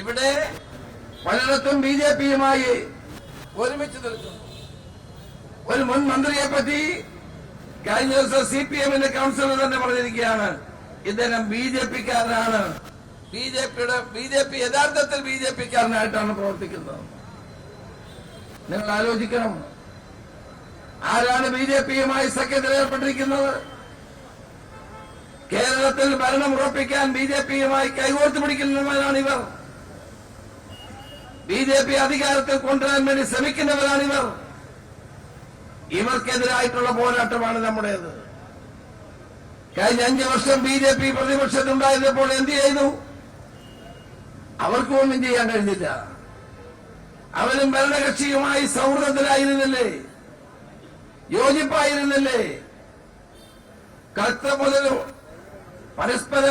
ഇവിടെ പലയിടത്തും B J പിയുമായി ഒരുമിച്ച് നിൽക്കുന്നു. ഒരു മുൻ മന്ത്രിയെ പറ്റി കഴിഞ്ഞ ദിവസം സി പി എമ്മിന്റെ കൗൺസിലർ തന്നെ പറഞ്ഞിരിക്കുകയാണ് ഇദ്ദേഹം ബി ജെ പിക്കാരനാണ്. ബി ജെ പിയുടെ ബി ജെ പി യഥാർത്ഥത്തിൽ ബി ജെ പിക്കാരനായിട്ടാണ് പ്രവർത്തിക്കുന്നത്. നിങ്ങൾ ആലോചിക്കണം ആരാണ് ബി ജെ പിയുമായി സഖ്യത്തിൽ ഏർപ്പെട്ടിരിക്കുന്നത്? കേരളത്തിൽ ഭരണം ഉറപ്പിക്കാൻ ബി ജെ പിയുമായി കൈകോർത്ത് പിടിക്കുന്നവരാണ് ഇവർ. ബി ജെ പി അധികാരത്തിൽ കൊണ്ടുവരാൻ വേണ്ടി ശ്രമിക്കുന്നവരാണിവർ ഇവർക്കെതിരായിട്ടുള്ള പോരാട്ടമാണ് നമ്മുടേത്. കഴിഞ്ഞ അഞ്ചു വർഷം ബി ജെ പി പ്രതിപക്ഷത്തുണ്ടായിരുന്നപ്പോൾ എന്ത് ചെയ്തു? അവർക്കും ഒന്നും ചെയ്യാൻ കഴിഞ്ഞില്ല. അവരും ഭരണകക്ഷിയുമായി സൗഹൃദത്തിലായിരുന്നില്ലേ? യോജിപ്പായിരുന്നില്ലേ? കറുത്ത മുതൽ പരസ്പര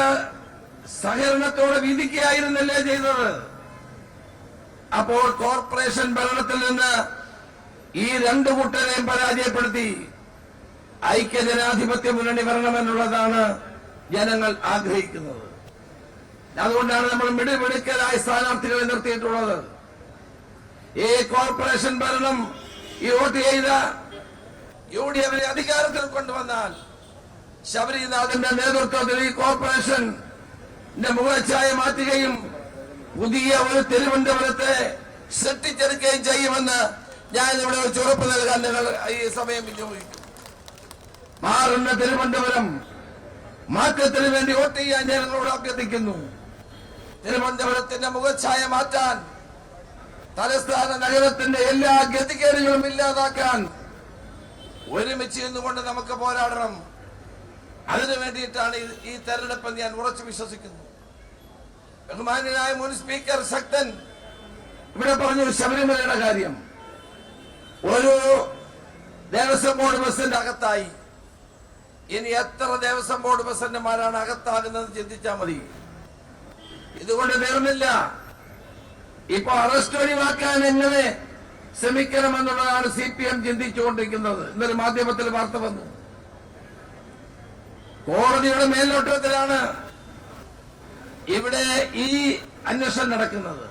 സഹകരണത്തോടെ വിധിക്കുകയായിരുന്നല്ലേ ചെയ്തത്? അപ്പോൾ കോർപ്പറേഷൻ ഭരണത്തിൽ നിന്ന് ഈ രണ്ടു കൂട്ടരെയും പരാജയപ്പെടുത്തി. ഐക്യജനാധിപത്യ മുന്നണി വരണമെന്നുള്ളതാണ് ജനങ്ങൾ ആഗ്രഹിക്കുന്നത്. അതുകൊണ്ടാണ് നമ്മൾ മിടുമിടുക്കലായ സ്ഥാനാർത്ഥികളെ നിർത്തിയിട്ടുള്ളത്. ഈ കോർപ്പറേഷൻ ഭരണം ഈ വോട്ട് ചെയ്ത യു ഡി എഫിനെ അധികാരത്തിൽ കൊണ്ടുവന്നാൽ ശബരിനാഥിന്റെ നേതൃത്വത്തിൽ ഈ കോർപ്പറേഷൻ മുഖച്ഛായ മാറ്റുകയും പുതിയ ഒരു തിരുവനന്തപുരത്തെ സൃഷ്ടിച്ചെടുക്കുകയും ചെയ്യുമെന്ന് ഞാൻ ഇവിടെ ഒരു ചുറപ്പ് നൽകാൻ നിങ്ങൾ ഈ സമയം വിനിയോഗിക്കും. മാറുന്ന തിരുവനന്തപുരം മാറ്റത്തിന് വേണ്ടി വോട്ട് ചെയ്യാൻ ഞാൻ നിങ്ങളോട് അഭ്യർത്ഥിക്കുന്നു. തിരുവനന്തപുരത്തിന്റെ മുഖച്ഛായ മാറ്റാൻ തലസ്ഥാന നഗരത്തിന്റെ എല്ലാ ഗതികേടുകളും ഇല്ലാതാക്കാൻ ഒരുമിച്ച് നിന്നുകൊണ്ട് നമുക്ക് പോരാടണം. അതിനു വേണ്ടിയിട്ടാണ് ഈ- തെരഞ്ഞെടുപ്പ് ഞാൻ ഉറച്ചു വിശ്വസിക്കുന്നു. ബഹുമാന്യനായ മുൻ സ്പീക്കർ ശക്തൻ ഇവിടെ പറഞ്ഞു ശബരിമലയുടെ കാര്യം. ഒരു ദേവസ്വം ബോർഡ് ബസിന്റെ അകത്തായി. ഇനി എത്ര ദേവസ്വം ബോർഡ് പ്രസിഡന്റുമാരാണ് അകത്താകുന്നത് ചിന്തിച്ചാൽ മതി. ഇതുകൊണ്ട് തീർന്നില്ല ഇപ്പൊ അറസ്റ്റ് ഒഴിവാക്കാൻ എങ്ങനെ ശ്രമിക്കണമെന്നുള്ളതാണ് സി പി എം ചിന്തിച്ചുകൊണ്ടിരിക്കുന്നത്. ഇന്നൊരു മാധ്യമത്തിൽ വാർത്ത വന്നു. കോടതിയുടെ മേൽനോട്ടത്തിലാണ് ഇവിടെ ഈ അന്വേഷണം നടക്കുന്നത്.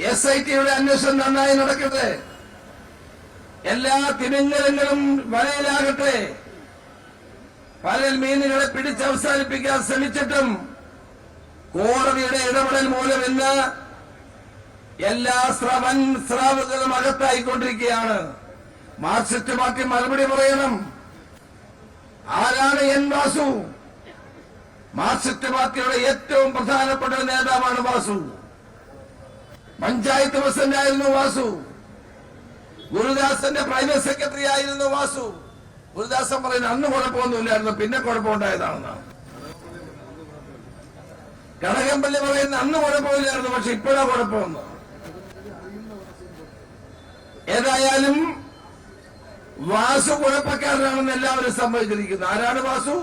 എസ് ഐ ടിയുടെ അന്വേഷണം നന്നായി നടക്കട്ടെ. എല്ലാ തിമിംഗലങ്ങളും വലയിലാകട്ടെ. പലൽ മീനുകളെ പിടിച്ചവസാനിപ്പിക്കാൻ ശ്രമിച്ചിട്ടും കോടതിയുടെ ഇടപെടൽ മൂലം ഇന്ന് എല്ലാ ശ്രവൻ സ്രാവുകളും അകത്തായിക്കൊണ്ടിരിക്കുകയാണ്. മാർക്സിസ്റ്റ് പാർട്ടി മറുപടി പറയണം. ആരാണ് എൻ വാസു? മാർക്സിസ്റ്റ് പാർട്ടിയുടെ ഏറ്റവും പ്രധാനപ്പെട്ട നേതാവാണ് വാസു. പഞ്ചായത്ത് പ്രസിഡന്റായിരുന്നു വാസു. ഗുരുദാസന്റെ പ്രൈവറ്റ് സെക്രട്ടറി ആയിരുന്നു വാസു. ഗുരുദാസൻ പറയുന്നത് അന്ന് കുഴപ്പമൊന്നുമില്ലായിരുന്നു പിന്നെ കുഴപ്പമുണ്ടായതാണെന്നാണ് കടകംപള്ളി പറയുന്ന അന്ന് കുഴപ്പമില്ലായിരുന്നു പക്ഷെ ഇപ്പോഴാ കുഴപ്പമെന്ന്. ഏതായാലും വാസു കുഴപ്പക്കാരനാണെന്ന് എല്ലാവരും സമ്മതിച്ചിരിക്കുന്നു. ആരാണ് വാസു?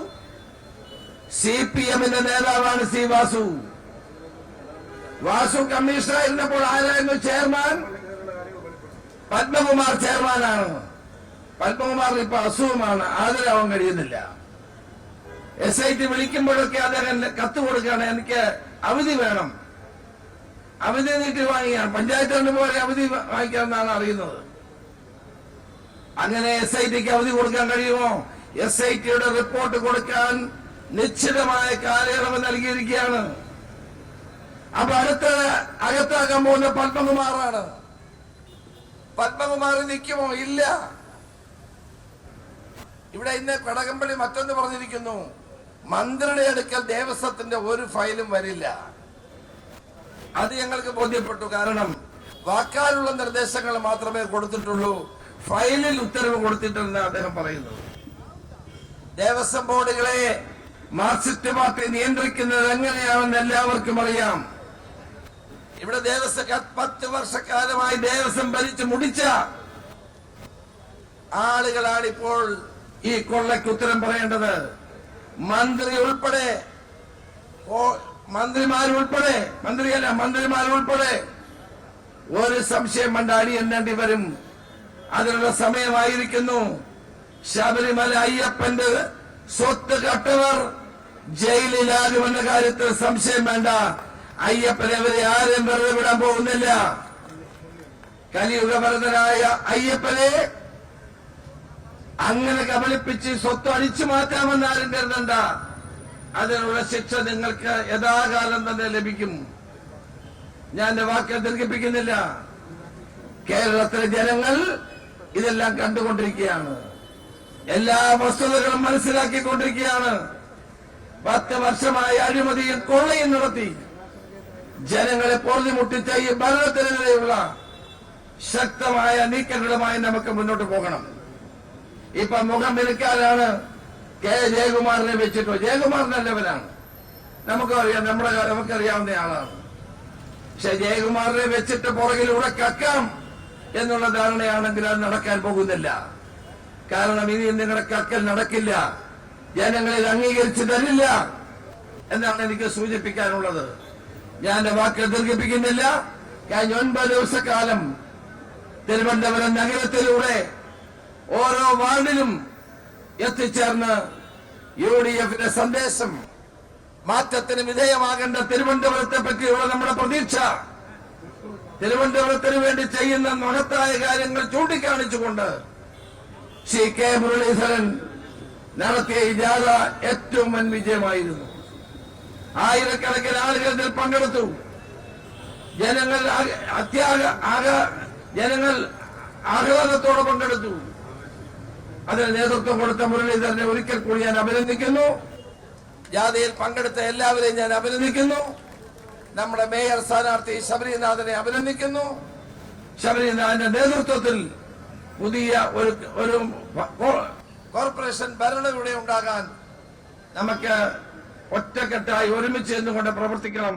സി പി എമ്മിന്റെ നേതാവാണ് സി വാസു. വാസു കമ്മീഷണറായിരുന്നപ്പോൾ ആരായിരുന്നു ചെയർമാൻ? പത്മകുമാർ ചെയർമാനാണ്. പത്മകുമാർ ഇപ്പൊ അസുഖമാണ് ആദരാവാൻ കഴിയുന്നില്ല. എസ് ഐ ടി വിളിക്കുമ്പോഴൊക്കെ അദ്ദേഹം കത്ത് കൊടുക്കുകയാണ് എനിക്ക് അവധി വേണം. അവധി നീട്ടി വാങ്ങിയാണ്. പഞ്ചായത്ത് കൊണ്ട് പോലെ അവധി വാങ്ങിക്കാമെന്നാണ് അറിയുന്നത്. അങ്ങനെ എസ് ഐ ടിക്ക് അവധി കൊടുക്കാൻ കഴിയുമോ? എസ് ഐ ടിയുടെ റിപ്പോർട്ട് കൊടുക്കാൻ നിശ്ചിതമായ കാലയളവ് നൽകിയിരിക്കുകയാണ്. അപ്പൊ അടുത്ത അകത്താകാൻ പോകുന്ന പത്മകുമാറാണ്. പത്മകുമാർ നിൽക്കുമോ? ഇല്ല. ഇവിടെ ഇന്ന് കടകംപള്ളി മറ്റൊന്ന് പറഞ്ഞിരിക്കുന്നു. മന്ത്രിയുടെ അടുക്കൽ ദേവസ്വത്തിന്റെ ഒരു ഫയലും വരില്ല. അത് ഞങ്ങൾക്ക് ബോധ്യപ്പെട്ടു. കാരണം വാക്കാലുള്ള നിർദ്ദേശങ്ങൾ മാത്രമേ കൊടുത്തിട്ടുള്ളൂ. ഫയലിൽ ഉത്തരവ് കൊടുത്തിട്ടില്ലെന്ന് അദ്ദേഹം പറയുന്നു ദേവസ്വം ബോർഡുകളെ മാർക്സിസ്റ്റ് പാർട്ടി നിയന്ത്രിക്കുന്നത് എങ്ങനെയാണെന്ന് എല്ലാവർക്കും അറിയാം. ഇവിടെ ദേവസ്വം പത്ത് വർഷക്കാലമായി ദേവസ്വം ഭരിച്ചു മുടിച്ച ആളുകളാണ് ഇപ്പോൾ ഈ കൊള്ളയ്ക്ക് ഉത്തരം പറയേണ്ടത്. മന്ത്രി ഉൾപ്പെടെ മന്ത്രിമാരുൾപ്പെടെ മന്ത്രിയല്ല മന്ത്രിമാരുൾപ്പെടെ ഒരു സംശയം വേണ്ട അടി എണ്ണേണ്ടി വരും. അതിനുള്ള സമയമായിരിക്കുന്നു. ശബരിമല അയ്യപ്പന്റെ സ്വത്ത് കട്ടവർ ജയിലിലാകുമെന്ന കാര്യത്തിൽ സംശയം വേണ്ട. അയ്യപ്പനെ അവരെ ആരും വെറുതെ വിടാൻ പോകുന്നില്ല. കലിയുഗഭരതനായ അയ്യപ്പനെ അങ്ങനെ കബളിപ്പിച്ച് സ്വത്ത് അടിച്ചു മാറ്റാമെന്ന് ആരും കരുതണ്ട. അതിനുള്ള ശിക്ഷ നിങ്ങൾക്ക് യഥാകാലം തന്നെ ലഭിക്കും. ഞാൻ എന്റെ വാക്ക് ദീർഘിപ്പിക്കുന്നില്ല. കേരളത്തിലെ ജനങ്ങൾ ഇതെല്ലാം കണ്ടുകൊണ്ടിരിക്കുകയാണ്. എല്ലാ വസ്തുതകളും മനസ്സിലാക്കിക്കൊണ്ടിരിക്കുകയാണ്. പത്ത് വർഷമായി അഴിമതിയും കൊള്ളയും നടത്തി. ജനങ്ങളെ പൊറുതിമുട്ടിച്ച ഈ ഭരണത്തിനെതിരെയുള്ള ശക്തമായ നീക്കങ്ങളുമായി നമുക്ക് മുന്നോട്ട് പോകണം. ഇപ്പൊ മുഖം വിളിക്കാനാണ് കെ. ജയകുമാറിനെ വെച്ചിട്ടോ ജയകുമാർ നല്ലവനാണ് നമുക്കറിയാം നമ്മുടെ നമുക്കറിയാവുന്ന ആളാണ്. പക്ഷെ ജയകുമാറിനെ വെച്ചിട്ട് പുറകിലൂടെ കക്കാം എന്നുള്ള ധാരണയാണെങ്കിൽ അത് നടക്കാൻ പോകുന്നില്ല. കാരണം ഇനി നിങ്ങളുടെ കക്കൽ നടക്കില്ല. ജനങ്ങളിൽ അംഗീകരിച്ചു തരില്ല എന്നാണ് എനിക്ക് സൂചിപ്പിക്കാനുള്ളത്. ഞാൻ എന്റെ വാക്ക് ദീർഘിപ്പിക്കുന്നില്ല. കഴിഞ്ഞ ഒൻപത് ദിവസക്കാലം തിരുവനന്തപുരം നഗരത്തിലൂടെ ഓരോ വാർഡിലും എത്തിച്ചേർന്ന് യു ഡി എഫിന്റെ സന്ദേശം മാറ്റത്തിന് വിധേയമാകേണ്ട തിരുവനന്തപുരത്തെ പറ്റിയുള്ള നമ്മുടെ പ്രതീക്ഷ. തിരുവനന്തപുരത്തിന് വേണ്ടി ചെയ്യുന്ന മഹത്തായ കാര്യങ്ങൾ ചൂണ്ടിക്കാണിച്ചുകൊണ്ട് ശ്രീ കെ മുരളീധരൻ നടത്തിയ ജാഥ ഏറ്റവും വൻ വിജയമായിരുന്നു. ആയിരക്കണക്കിന് ആളുകൾ ഇതിൽ പങ്കെടുത്തു. ജനങ്ങൾ അത്യാഗ ജനങ്ങൾ ആഹ്ലാദത്തോടെ പങ്കെടുത്തു. അതിന് നേതൃത്വം കൊടുത്ത മുരളീധരനെ ഒരിക്കൽ കൂടി ഞാൻ അഭിനന്ദിക്കുന്നു. ജാഥയിൽ പങ്കെടുത്ത എല്ലാവരെയും ഞാൻ അഭിനന്ദിക്കുന്നു. നമ്മുടെ മേയർ സ്ഥാനാർത്ഥി ശബരിനാഥനെ അഭിനന്ദിക്കുന്നു. ശബരിനാഥന്റെ നേതൃത്വത്തിൽ പുതിയ ഒരു ഒരു കോർപ്പറേഷൻ ഭരണം ഉണ്ടാകാൻ നമുക്ക് ഒറ്റക്കെട്ടായി ഒരുമിച്ച് നിന്നുകൊണ്ട് പ്രവർത്തിക്കണം.